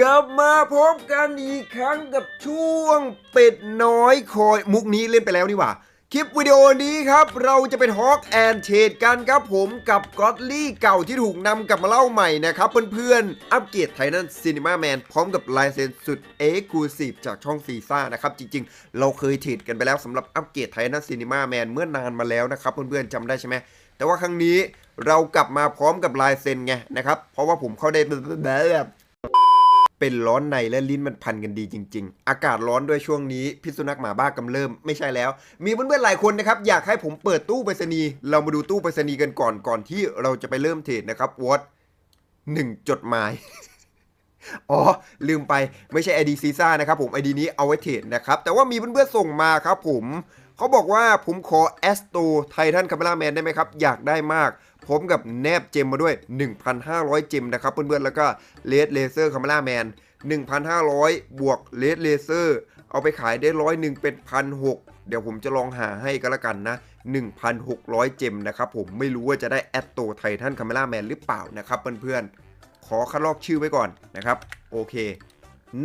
กลับมาพบกันอีกครั้งกับช่วงเป็ดน้อยคอยมุกนี้เล่นไปแล้วนี่หว่า คลิปวิดีโอนี้ครับ เราจะเป็นฮอกแอนเทดกันครับผมกับก็อตลี่เก่าที่ถูกนำกลับมาเล่าใหม่นะครับเพื่อนๆ อัปเกรดไททันซีนิมาแมนพร้อมกับลายเซ็นสุดเอ็กซ์คลูซีฟจากช่องซีซ่านะครับ จริงๆ เราเคยเทรดกันไปแล้วสำหรับอัปเกรดไททันซีนิมาแมนเมื่อนานมาแล้วนะครับ เพื่อนๆจำได้ใช่ไหมแต่ว่าครั้งนี้เรากลับมาพร้อมกับลายเซ็นไงนะครับเพราะว่าผมเข้าได้แบบ เป็นร้อนในและลิ้นมันพันกันดีจริง ๆ อากาศร้อนด้วยช่วงนี้พิษสุนัขหมาบ้ากำเริ่มไม่ใช่แล้ว มีเพื่อนๆหลายคนนะครับอยากให้ผมเปิดตู้ไปรษณีย์เรามาดูตู้ไปรษณีย์กันก่อนก่อนที่เราจะไปเริ่มเทรดนะครับวอตหนึ่งจดหมายอ๋อ ลืมไปไม่ใช่ ID ซีซ่านะครับผม ID นี้เอาไว้เทรดนะครับ แต่ว่ามีเพื่อนๆส่งมาครับผม เขาบอกว่าผมขอแอสโตไททันคาเมล่าแมนได้ไหมครับ อยากได้มาก พร้อมกับแนบเจมมาด้วย 1,500 เจมนะครับเพื่อนๆ แล้วก็เลดเลเซอร์คาเมล่าแมน1,500 บวกเลดเลเซอร์เอาไปขายได้ร้อยหนึ่งเป็นพันหเดี๋ยวผมจะลองหาให้ก็แล้วกันนะ 1,600 เจมนะครับผมไม่รู้ว่าจะได้แอสโตไททันคาเมล่าแมนหรือเปล่านะครับเพื่อนๆขอคัดลอกชื่อไว้ก่อนนะครับ โอเค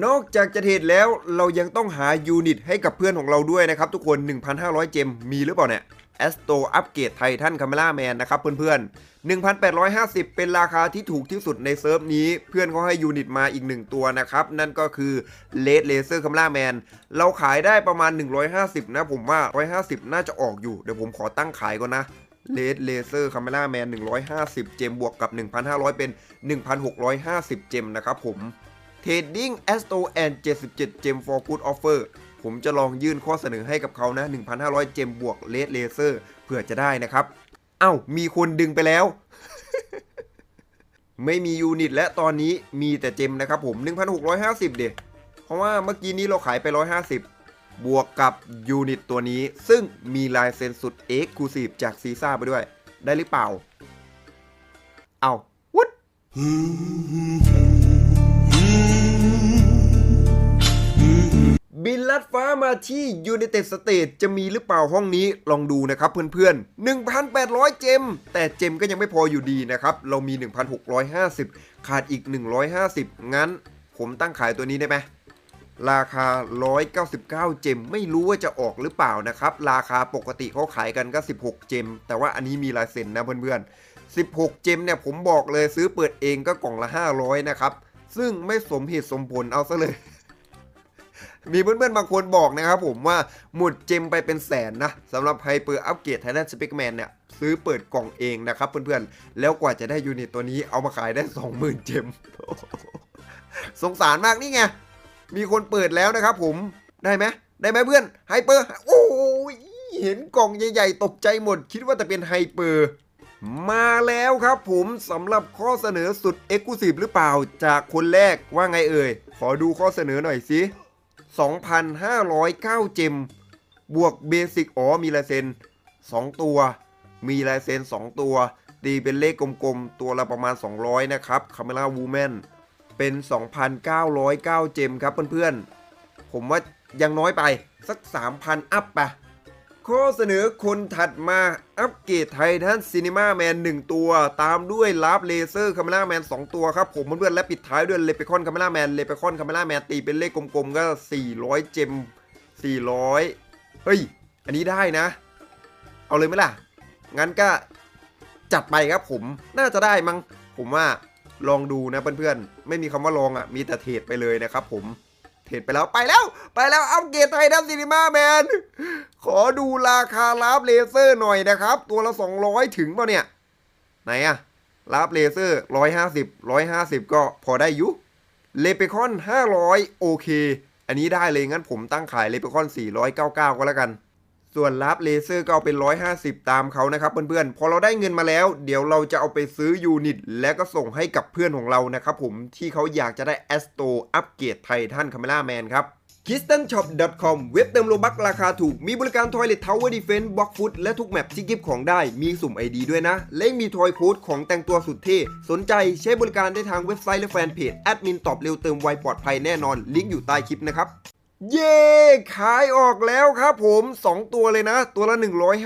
นอกจากจะเทรดแล้วเรายังต้องหายูนิตให้กับเพื่อนของเราด้วยนะครับ ทุกคน 1,500 เจมมีหรือเปล่าเนี่ยแอสโตอัปเกรดไททันคาเมล่าแมนนะครับเพื่อนๆ 1,850 เป็นราคาที่ถูกที่สุดในเซิร์ฟนี้ เพื่อนเขาให้ยูนิตมาอีก 1 ตัวนะครับ นั่นก็คือเลดเลเซอร์คาเมล่าแมนเราขายได้ประมาณ 150 นะผมว่า 150 น่าจะออกอยู่ เดี๋ยวผมขอตั้งขายก่อนนะเลดเลเซอร์คาเมล่าแมน150 เจมบวกกับ 1,500 เป็น 1,650 เจมนะครับผม Trading Astro and 77 Gem for Good Offer ผมจะลองยื่นข้อเสนอให้กับเขานะ 1,500 เจมบวกเลดเลเซอร์เผื่อจะได้นะครับ เอ้า มีคนดึงไปแล้ว ไม่มียูนิตและตอนนี้มีแต่เจมนะครับผม 1,650 เดะเพราะว่าเมื่อกี้นี้เราขายไป 150บวกกับยูนิตตัวนี้ ซึ่งมีลายเซ็นสุด Exclusive จากซีซ่าไปด้วย ได้หรือเปล่า เอาวุด บินลัดฟ้ามาที่ United States จะมีหรือเปล่าห้องนี้ลองดูนะครับเพื่อนๆ 1,800 เจม แต่เจมก็ยังไม่พออยู่ดีนะครับ เรามี 1,650 ขาดอีก 150 งั้น ผมตั้งขายตัวนี้ได้ไหมราคา 199 เจม ไม่รู้ว่าจะออกหรือเปล่านะครับ ราคาปกติเขาขายกันก็ 16 เจม แต่ว่าอันนี้มีลายเซ็นนะเพื่อนๆ 16 เจมเนี่ยผมบอกเลยซื้อเปิดเองก็กล่องละ 500 นะครับ ซึ่งไม่สมเหตุสมผลเอาซะเลย มีเพื่อนๆบางคนบอกนะครับผมว่าหมุดเจมไปเป็นแสนนะสำหรับไฮเปอร์อัปเกรดไททันสเปกแมนเนี่ยซื้อเปิดกล่องเองนะครับเพื่อนๆ แล้วกว่าจะได้ยูนิตตัวนี้เอามาขายได้ 20,000 เจม สงสารมากนี่ไง มีคนเปิดแล้วนะครับผมได้ไหมได้ไหมเพื่อนไฮเปอร์โอ้ยเห็นกล่องใหญ่ๆ ตกใจหมด คิดว่าจะเป็นไฮเปอร์มาแล้วครับผมสำหรับข้อเสนอสุดเอ็กซ์คลูซีฟหรือเปล่าจากคนแรกว่าไงเอ่ย ขอดูข้อเสนอหน่อยสิ 2,509 เจม บวกเบสิกอ๋อมีลายเซ็น 2 ตัว มีลายเซ็น 2 ตัว ตีเป็นเลขกลมๆ ตัวละประมาณ 200 นะครับคาเมล่าวูแมนเป็น 2,909 เจมครับเพื่อนๆ ผมว่ายังน้อยไปสัก 3,000 อัพไป ข้อเสนอคนถัดมาอัปเกรดไททันซีนีมาแมน1ตัว ตามด้วยลาฟเลเซอร์คาเมล่าแมน2ตัวครับผมเพื่อนๆและปิดท้ายด้วยเลเปคอนคาเมล่าแมนเลเปคอนคาเมล่าแมนตีเป็นเลขกลมๆก็ 400 เจม 400 เฮ้ย อันนี้ได้นะ เอาเลยไหมล่ะ งั้นก็จัดไปครับผมน่าจะได้มั้งผมว่าลองดูนะเพื่อนๆไม่มีคำว่าลองอะมีแต่เทรดไปเลยนะครับผม เทรดไปแล้วไปแล้ว ไปแล้วอัปเกรดไทยดับซีนีมาแมน ขอดูราคาลาฟเลเซอร์หน่อยนะครับ ตัวละ 200 ถึงป่าเนี่ย ไหนอะลาฟเลเซอร์ 150 150 ก็พอได้อยู่เลเปคอน 500 โอเค อันนี้ได้เลยงั้นผมตั้งขายเลเปคอน 499 ก็แล้วกัน ส่วนลาฟเลเซอร์ก็เอาเป็น 150 ตามเขานะครับเพื่อนๆ พอเราได้เงินมาแล้ว เดี๋ยวเราจะเอาไปซื้อยูนิต และก็ส่งให้กับเพื่อนของเรานะครับผมที่เขาอยากจะได้แอสโตอัปเกรดไททันคาเมล่าแมนครับ k i s t a n s h o p c o m เว็บเติมโลบักราคาถูก มีบริการ Toilet Tower Defense Block Foot และทุกแมปที่กิฟของได้ มีสุ่ม ID ด้วยนะ และมีทอยโค้ดของแต่งตัวสุดเท่ สนใจใช้บริการได้ทางเว็บไซต์และแฟนเพจ แอดมินตอบเร็วเติมไวปลอดภัยแน่นอน ลิงก์อยู่ใต้คลิปนะครับ เย้ขายออกแล้วครับผม 2 ตัวเลยนะ ตัวละ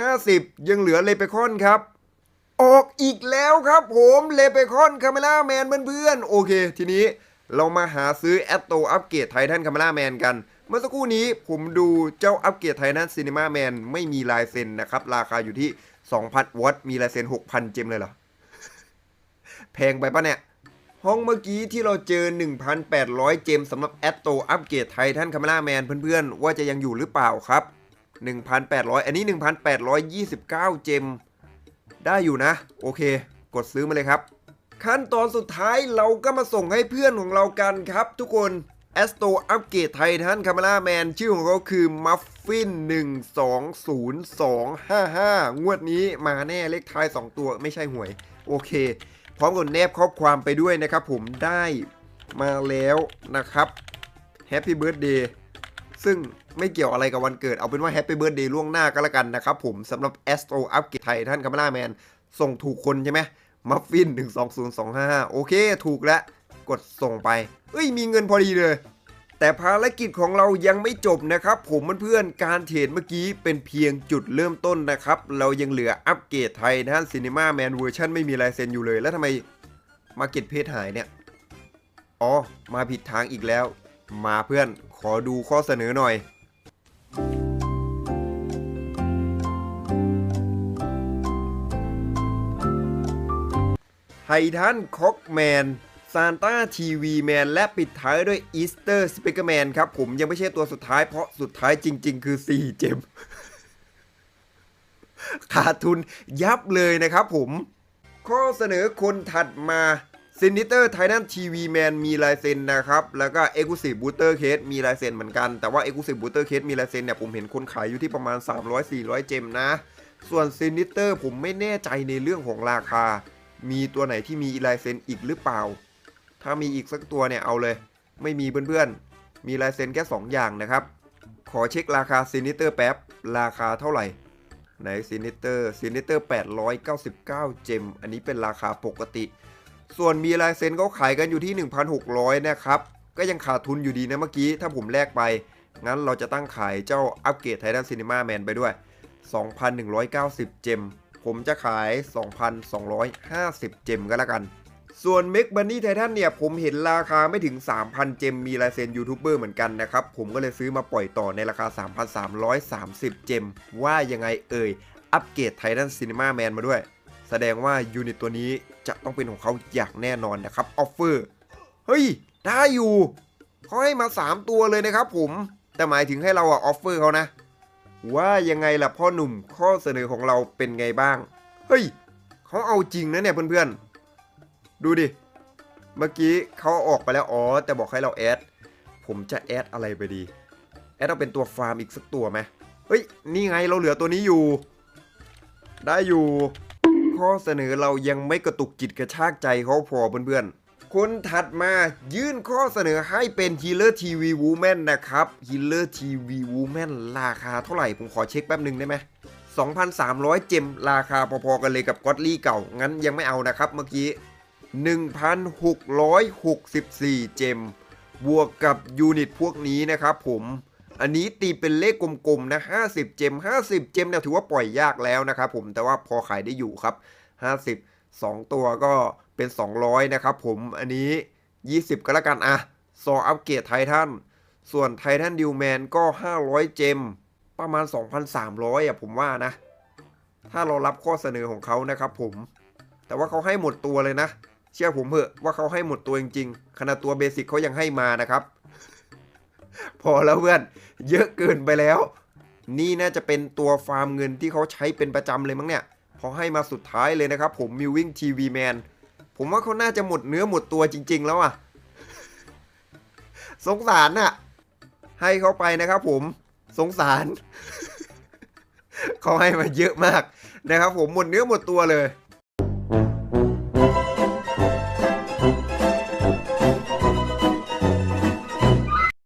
150 ยังเหลือเลเปคอนครับ ออกอีกแล้วครับผมเลเปคอนคาเมล่าแมนเพื่อนๆ โอเค ทีนี้เรามาหาซื้อแอตโตอัปเกรดไททันคา m ม r าแมนกัน เมื่อสักครู่นี้ผมดูเจ้าอัปเกรดไททันซีนีมาแมนไม่มีลายเซ็นนะครับ ราคาอยู่ที่ 2,000วัตต์มีลายเซ็น 6,000 เจมเลยเหรอ แพงไปปะเนี่ย ห้องเมื่อกี้ที่เราเจอ 1,800 เจมสำหรับแอตโตอัปเกรดไททันคา m ม r าแมนเพื่อนๆ ว่าจะยังอยู่หรือเปล่าครับ 1,800 อันนี้ 1,829 เจม ได้อยู่นะ โอเค กดซื้อมาเลยครับ ขั้นตอนสุดท้ายเราก็มาส่งให้เพื่อนของเรากันครับ ทุกคนแอสโตอัปเกรดไททันคา m ม r าแมนชื่อของเขาคือมัฟฟิน120255 งวดนี้มาแน่เลขท้าย 2 ตัวไม่ใช่หวย โอเค พร้อมกับแนบข้อความไปด้วยนะครับผมได้มาแล้วนะครับแฮปปี้เบิร์ดเดย์ซึ่งไม่เกี่ยวอะไรกับวันเกิด เอาเป็นว่าแฮปปี้เบิร์ดเดย์ล่วงหน้าก็แล้วกันนะครับผมสำหรับแอสโตอัพกิจไทยท่านคา m ม r าแมนส่งถูกคนใช่ไหมมัฟฟิน 1 2 0 2 5 โอเค ถูกแล้ว กดส่งไป เอ้ย มีเงินพอดีเลย แต่ภารกิจของเรายังไม่จบนะครับ ผมเพื่อนๆการเทรดเมื่อกี้เป็นเพียงจุดเริ่มต้นนะครับ เรายังเหลืออัปเกรดไทยท่านซีนีมาแมนเวอร์ชันไม่มีลายเซ็นอยู่เลย แล้วทำไมมาเก็ตเพจหายเนี่ย อ๋อ มาผิดทางอีกแล้ว มาเพื่อนขอดูข้อเสนอหน่อยไททันคอกแมน ซานต้าทีวีแมนและปิดท้ายด้วยอีสเตอร์สเปกเกอร์แมนครับผมยังไม่ใช่ตัวสุดท้ายเพราะสุดท้ายจริง ๆ คือ 4 เจมขาดทุนยับเลยนะครับผม ข้อเสนอคนถัดมาซินิเตอร์ไททันทีวีแมนมีลายเซ็นนะครับ แล้วก็เอ็กซ์คลูซีฟบูเตอร์เคสมีลายเซ็นเหมือนกัน แต่ว่าเอ็กซ์คลูซีฟบูเตอร์เคสมีลายเซ็นเนี่ยผมเห็นคนขายอยู่ที่ประมาณ 300-400 เจมนะ ส่วนซินิเตอร์ผมไม่แน่ใจในเรื่องของราคา มีตัวไหนที่มีลายเซ็นอีกหรือเปล่า ถ้ามีอีกสักตัวเนี่ยเอาเลย ไม่มีเพื่อนๆ มีลายเซ็นแค่ 2 อย่างนะครับ ขอเช็คราคาซินิเตอร์แป๊บ ราคาเท่าไหร่ ไหนซินิเตอร์ซินิเตอร์899 เจม อันนี้เป็นราคาปกติ ส่วนมีลายเซ็นเขาขายกันอยู่ที่ 1,600 นะครับ ก็ยังขาดทุนอยู่ดีนะเมื่อกี้ ถ้าผมแลกไป งั้นเราจะตั้งขายเจ้าอัปเกรดไททันซีนีมาแมนไปด้วย 2,190 เจม ผมจะขาย 2,250 เจมก็แล้วกัน ส่วนเมกบันนี่ไททันเนี่ยผมเห็นราคาไม่ถึง 3,000 เจมมีลายเซ็นยูทูบเบอร์เหมือนกันนะครับ ผมก็เลยซื้อมาปล่อยต่อในราคา 3,330 เจม ว่ายังไงเอ่ย อัปเกรดไททันซีนีมาแมนมาด้วย แสดงว่ายูนิตตัวนี้จะต้องเป็นของเขาอย่างแน่นอนนะครับออฟเฟอร์เฮ้ย ได้อยู่เขาให้มา 3 ตัวเลยนะครับผมแต่หมายถึงให้เราอะออฟเฟอร์เขานะ ว่ายังไงล่ะพ่อหนุ่มข้อเสนอของเราเป็นไงบ้าง เฮ้ยเขาเอาจริงนะเนี่ยเพื่อนๆ ดูดิ เมื่อกี้เขาออกไปแล้ว อ๋อ แต่บอกให้เราแอด ผมจะแอดอะไรไปดี แอดเอาเป็นตัวฟาร์มอีกสักตัวไหมเฮ้ย นี่ไงเราเหลือตัวนี้อยู่ ได้อยู่ ข้อเสนอเรายังไม่กระตุกจิตกระชากใจเขาพอเพื่อนๆ คนถัดมายื่นข้อเสนอให้เป็น Healer TV Woman นนะครับ Healer TV Woman ราคาเท่าไหร่ ผมขอเช็คแป๊บหนึ่งได้ไหม2,300 เจม ราคาพอๆกันเลยกับก็อดลี่เก่า งั้นยังไม่เอานะครับเมื่อกี้ 1,664 เจม บวกกับยูนิตพวกนี้นะครับผมอันนี้ตีเป็นเลขกลมๆนะ 50 เจม 50 เจมเนี่ยถือว่าปล่อยยากแล้วนะครับผมแต่ว่าพอขายได้อยู่ครับ 50 2 ตัวก็เป็น 200 นะครับผมอันนี้ 20 ก็แล้วกันอะซออัปเกรดไททันส่วนไททันดิวแมนก็ 500 เจม ประมาณ 2,300อะผมว่านะ ถ้าเรารับข้อเสนอของเขานะครับผม แต่ว่าเขาให้หมดตัวเลยนะ เชื่อผมเถอะว่าเขาให้หมดตัวจริงๆขนาดตัวเบสิกเขายังให้มานะครับ พอแล้วเพื่อน เยอะเกินไปแล้ว นี่น่าจะเป็นตัวฟาร์มเงินที่เขาใช้เป็นประจำเลยมั้งเนี่ยพอให้มาสุดท้ายเลยนะครับผมมิววิ่งทีวีแมนผมว่าเขาน่าจะหมดเนื้อหมดตัวจริง ๆ แล้วอะ สงสารน่ะ ให้เขาไปนะครับผมสงสารเขาให้มาเยอะมากนะครับผมหมดเนื้อหมดตัวเลย